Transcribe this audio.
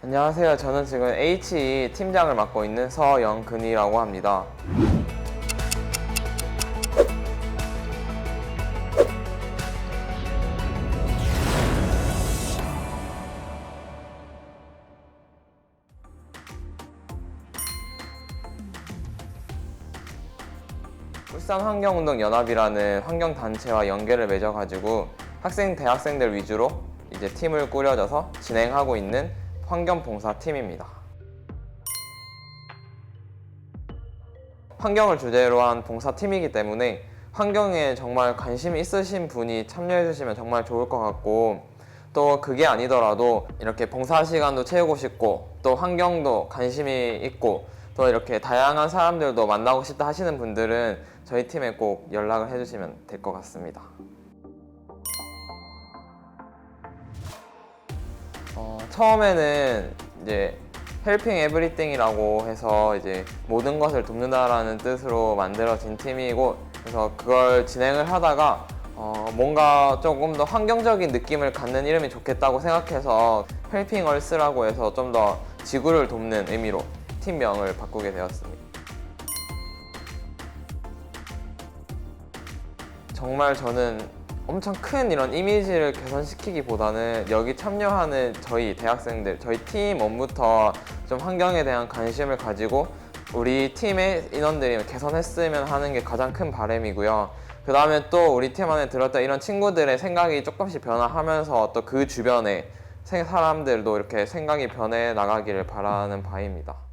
안녕하세요. 저는 지금 HE 팀장을 맡고 있는 서영근이라고 합니다. 울산 환경운동연합이라는 환경단체와 연계를 맺어가지고 학생, 대학생들 위주로 이제 팀을 꾸려져서 진행하고 있는 환경봉사팀입니다. 환경을 주제로 한 봉사팀이기 때문에 환경에 정말 관심이 있으신 분이 참여해 주시면 정말 좋을 것 같고 또 그게 아니더라도 이렇게 봉사 시간도 채우고 싶고 또 환경도 관심이 있고 또 이렇게 다양한 사람들도 만나고 싶다 하시는 분들은 저희 팀에 꼭 연락을 해주시면 될 것 같습니다. 어, 처음에는 이제 헬핑 에브리띵이라고 해서 이제 모든 것을 돕는다라는 뜻으로 만들어진 팀이고 그래서 그걸 진행을 하다가 어, 뭔가 조금 더 환경적인 느낌을 갖는 이름이 좋겠다고 생각해서 헬핑 얼스라고 해서 좀 더 지구를 돕는 의미로 팀명을 바꾸게 되었습니다. 정말 저는 엄청 큰 이런 이미지를 개선시키기보다는 여기 참여하는 저희 대학생들, 저희 팀 원부터 좀 환경에 대한 관심을 가지고 우리 팀의 인원들이 개선했으면 하는 게 가장 큰 바람이고요. 그 다음에 또 우리 팀 안에 들었던 이런 친구들의 생각이 조금씩 변화하면서 또 그 주변에 생- 사람들도 이렇게 생각이 변해 나가기를 바라는 바입니다.